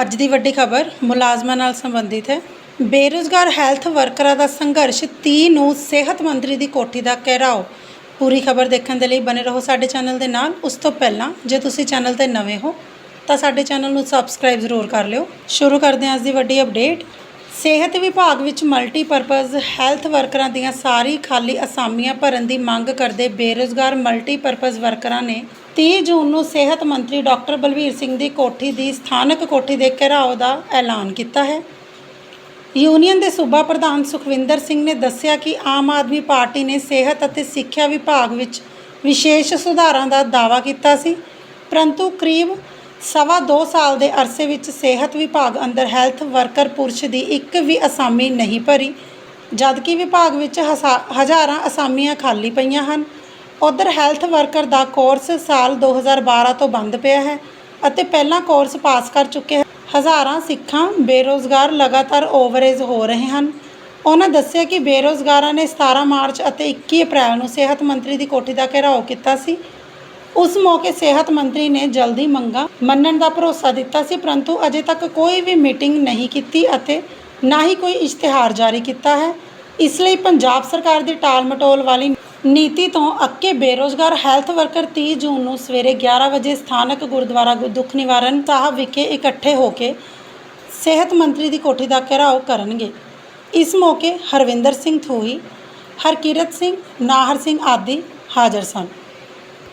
ਅੱਜ ਦੀ ਵੱਡੀ ਖਬਰ ਮੁਲਾਜ਼ਮਾਂ ਨਾਲ ਸੰਬੰਧਿਤ ਹੈ। ਬੇਰੁਜ਼ਗਾਰ ਹੈਲਥ ਵਰਕਰਾਂ ਦਾ ਸੰਘਰਸ਼ 30 ਨੂੰ ਸਿਹਤ ਮੰਤਰੀ ਦੀ ਕੋਠੀ ਦਾ ਘੇਰਾਓ। ਪੂਰੀ ਖਬਰ ਦੇਖਣ ਦੇ ਲਈ ਬਨੇ ਰਹੋ ਸਾਡੇ ਚੈਨਲ ਦੇ ਨਾਲ। ਉਸ ਤੋਂ ਪਹਿਲਾਂ, ਜੇ ਤੁਸੀਂ ਚੈਨਲ ਤੇ ਨਵੇਂ ਹੋ, ਤਾਂ ਸਾਡੇ ਚੈਨਲ ਨੂੰ ਸਬਸਕ੍ਰਾਈਬ ਜ਼ਰੂਰ ਕਰ ਲਿਓ। ਸ਼ੁਰੂ ਕਰਦੇ ਹਾਂ ਅੱਜ ਦੀ ਵੱਡੀ ਅਪਡੇਟ। ਸਿਹਤ ਵਿਭਾਗ ਵਿੱਚ ਮਲਟੀਪਰਪਜ਼ ਹੈਲਥ ਵਰਕਰਾਂ ਦੀਆਂ ਸਾਰੀ ਖਾਲੀ ਅਸਾਮੀਆਂ ਭਰਨ ਦੀ ਮੰਗ ਕਰਦੇ ਬੇਰੁਜ਼ਗਾਰ ਮਲਟੀਪਰਪਜ਼ ਵਰਕਰਾਂ ਨੇ 30 ਜੂਨ ਨੂੰ ਸਿਹਤ ਮੰਤਰੀ ਡਾਕਟਰ ਬਲਵੀਰ ਸਿੰਘ ਦੀ ਕੋਠੀ ਦੀ ਸਥਾਨਕ ਕੋਠੀ ਦੇ ਘਿਰਾਓ ਦਾ ਐਲਾਨ ਕੀਤਾ ਹੈ। ਯੂਨੀਅਨ ਦੇ ਸੂਬਾ ਪ੍ਰਧਾਨ ਸੁਖਵਿੰਦਰ ਸਿੰਘ ਨੇ ਦੱਸਿਆ ਕਿ ਆਮ ਆਦਮੀ ਪਾਰਟੀ ਨੇ ਸਿਹਤ ਅਤੇ ਸਿੱਖਿਆ ਵਿਭਾਗ ਵਿੱਚ ਵਿਸ਼ੇਸ਼ ਸੁਧਾਰਾਂ ਦਾ ਦਾਅਵਾ ਕੀਤਾ ਸੀ, ਪਰੰਤੂ ਕਰੀਬ ਸਵਾ ਦੋ ਸਾਲ ਦੇ ਅਰਸੇ ਵਿੱਚ ਸਿਹਤ ਵਿਭਾਗ ਅੰਦਰ ਹੈਲਥ ਵਰਕਰ ਪੁਰਸ਼ ਦੀ ਇੱਕ ਵੀ ਅਸਾਮੀ ਨਹੀਂ ਭਰੀ, ਜਦਕਿ ਵਿਭਾਗ ਵਿੱਚ ਹਸਾ- ਹਜ਼ਾਰਾਂ ਅਸਾਮੀਆਂ ਖਾਲੀ ਪਈਆਂ ਹਨ। ਉਧਰ ਹੈਲਥ ਵਰਕਰ ਦਾ ਕੋਰਸ ਸਾਲ 2012 ਤੋਂ ਬੰਦ ਪਿਆ ਹੈ ਅਤੇ ਪਹਿਲਾ ਕੋਰਸ ਪਾਸ ਕਰ ਚੁੱਕੇ ਹਜ਼ਾਰਾਂ ਸਿੱਖਾਂ ਬੇਰੋਜ਼ਗਾਰ ਲਗਾਤਾਰ ਓਵਰੇਜ ਹੋ ਰਹੇ ਹਨ। ਉਹਨਾਂ ਦੱਸਿਆ ਕਿ ਬੇਰੋਜ਼ਗਾਰਾਂ ਨੇ 17 ਮਾਰਚ ਅਤੇ 21 ਅਪ੍ਰੈਲ ਨੂੰ ਸਿਹਤ ਮੰਤਰੀ ਦੀ ਕੋਠੀ ਦਾ ਘੇਰਾਓ ਕੀਤਾ ਸੀ। ਉਸ ਮੌਕੇ ਸਿਹਤ ਮੰਤਰੀ ਨੇ ਜਲਦੀ ਮੰਗਾਂ ਮੰਨਣ ਦਾ ਭਰੋਸਾ ਦਿੱਤਾ ਸੀ, ਪਰੰਤੂ ਅਜੇ ਤੱਕ ਕੋਈ ਵੀ ਮੀਟਿੰਗ ਨਹੀਂ ਕੀਤੀ ਅਤੇ ਨਾ ਹੀ ਕੋਈ ਇਸ਼ਤਿਹਾਰ ਜਾਰੀ ਕੀਤਾ ਹੈ। ਇਸ ਲਈ ਪੰਜਾਬ ਸਰਕਾਰ ਦੀ ਟਾਲ ਮਟੋਲ ਵਾਲੀ ਨੀਤੀ ਤੋਂ ਅੱਕੇ ਬੇਰੋਜ਼ਗਾਰ ਹੈਲਥ ਵਰਕਰ 30 ਜੂਨ ਨੂੰ ਸਵੇਰੇ 11 ਵਜੇ ਸਥਾਨਕ ਗੁਰਦੁਆਰਾ ਗੁ- ਦੁੱਖ ਨਿਵਾਰਨ ਸਾਹਿਬ ਵਿਖੇ ਇਕੱਠੇ ਹੋ ਕੇ ਸਿਹਤ ਮੰਤਰੀ ਦੀ ਕੋਠੀ ਦਾ ਘਿਰਾਓ ਕਰਨਗੇ। ਇਸ ਮੌਕੇ ਹਰਵਿੰਦਰ ਸਿੰਘ ਥੂਈ, ਹਰਕਿਰਤ ਸਿੰਘ, ਨਾਹਰ ਸਿੰਘ ਆਦਿ ਹਾਜ਼ਰ ਸਨ।